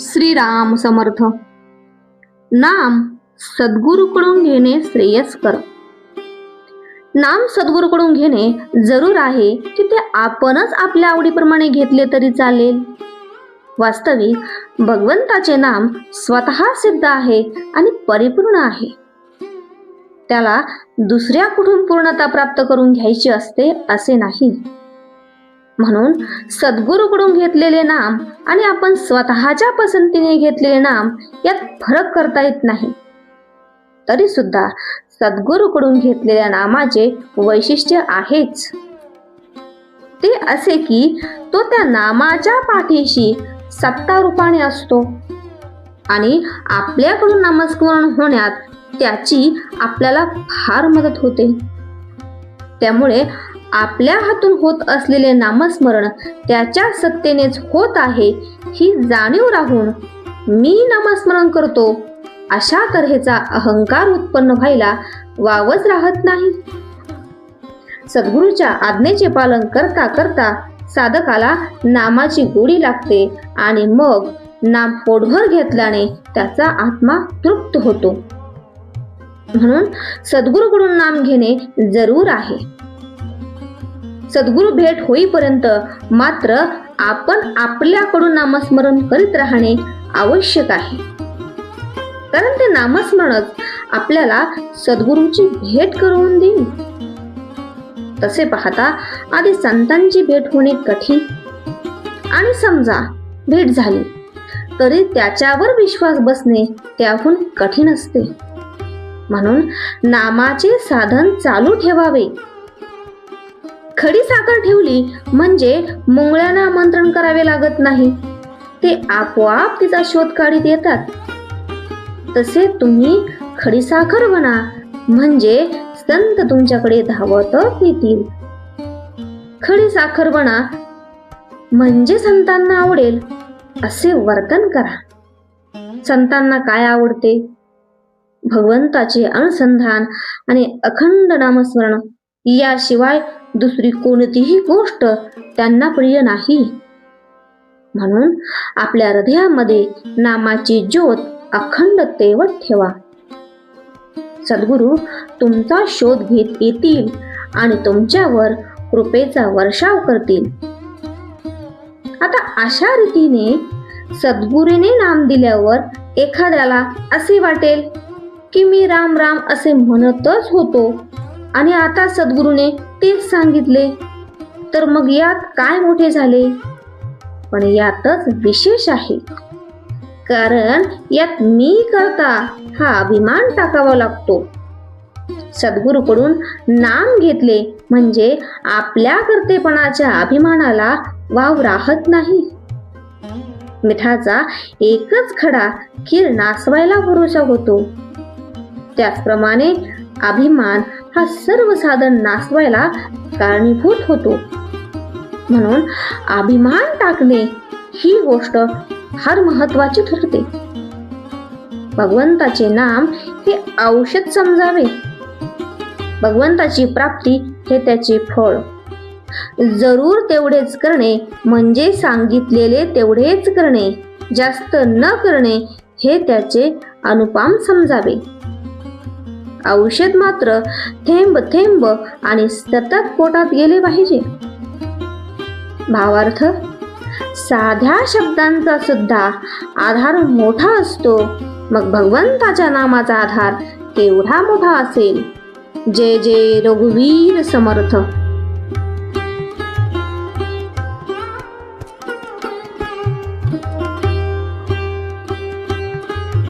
श्रीराम समर्थ. नाम सद्गुरूकडून घेणे श्रेयस्कर नाम सद्गुरूकडून घेणे जरूर आहे की ते आपणच आपल्या आवडीप्रमाणे घेतले तरी चालेल. वास्तविक भगवंताचे नाम स्वतः सिद्ध आहे आणि परिपूर्ण आहे. त्याला दुसऱ्या कुठून पूर्णता प्राप्त करून घ्यायची असते असे नाही. म्हणून सद्गुरूकडून घेतलेले नाम आणि आपण स्वतःच्या पसंतीने घेतलेले नाम यात फरक करता येत नाही. तरी सुद्धा सद्गुरूकडून घेतलेल्या नामाचे वैशिष्ट्य आहेच. ते असे की तो त्या नामाच्या पाठीशी सत्ता रूपाने असतो आणि आपल्याकडून नामस्मरण होण्यात त्याची आपल्याला फार मदत होते. त्यामुळे आपल्या हातून होत असलेले नामस्मरण त्याच्या सत्तेनेच होत आहे ही जाणीव राहून मी नामस्मरण करतो. अशा तऱ्हेचा अहंकार उत्पन्न व्हायला वावच राहत नाही. सद्गुरूच्या आज्ञेचे पालन करता करता साधकाला नामाची गोडी लागते आणि मग नाम पोटभर घेतल्याने त्याचा आत्मा तृप्त होतो. म्हणून सद्गुरूकडून नाम घेणे जरूर आहे. सद्गुरू भेट होईपर्यंत मात्र आपण आपल्याकडून नामस्मरण करीत राहणे आवश्यक आहे. कारण ते नामस्मरणच आपल्याला सद्गुरूची भेट करून देईल. तसे पाहता आधी संतांची भेट होणे कठीण आणि समजा भेट झाली तरी त्याच्यावर विश्वास बसणे त्याहून कठीण असते. म्हणून नामाचे साधन चालू ठेवावे. खडी साखर ठेवली म्हणजे मुंगळ्यांना आमंत्रण करावे लागत नाही. ते आपोआप तिचा शोध काढीत येतात. तसे तुम्ही खडी साखर बना म्हणजे संत तुमच्याकडे धावतच येतील. खडी साखर बना म्हणजे संतांना आवडेल असे वर्तन करा. संतांना काय आवडते? भगवंताचे अनुसंधान आणि अखंड नामस्मरण याशिवाय दुसरी कोणतीही गोष्ट त्यांना प्रिय नाही. म्हणून आपल्या हृदयामध्ये नामाची ज्योत अखंड तेवत ठेवा. सद्गुरू तुमचा शोध घेत येतील आणि तुमच्यावर कृपेचा वर्षाव करतील. आता अशा रीतीने सद्गुरूने नाम दिल्यावर एखाद्याला असे वाटेल की मी राम राम असे म्हणतच होतो आणि आता सद्गुरूने तेच सांगितले. तर मग यात काय मोठे झाले? पण यातच विशेष आहे. कारण यात मी करता हा अभिमान टाकावा लागतो. सद्गुरूकडून नाम घेतले म्हणजे आपल्या कर्तेपणाच्या अभिमानाला वाव राहत नाही. मिठाचा एकच खडा खीर नासवायला भरोसा होतो. त्याचप्रमाणे अभिमान हा सर्व साधन नासवायला कारणीभूत होतो. म्हणून अभिमान टाकणे ही गोष्ट फार महत्वाची ठरते. भगवंताचे नाम हे औषध समजावे. भगवंताची प्राप्ती हे त्याचे फळ. जरूर तेवढेच करणे म्हणजे सांगितलेले तेवढेच करणे. जास्त न करणे हे त्याचे अनुपाम समजावे. औषध मात्र थेंब थेंब आणि सतत पोटात गेले पाहिजे. भावार्थ साध्या शब्दांचा सुद्धा आधार मोठा असतो. मग भगवंताच्या नामाचा आधार केवढा मोठा असेल? जय जय रघुवीर समर्थ.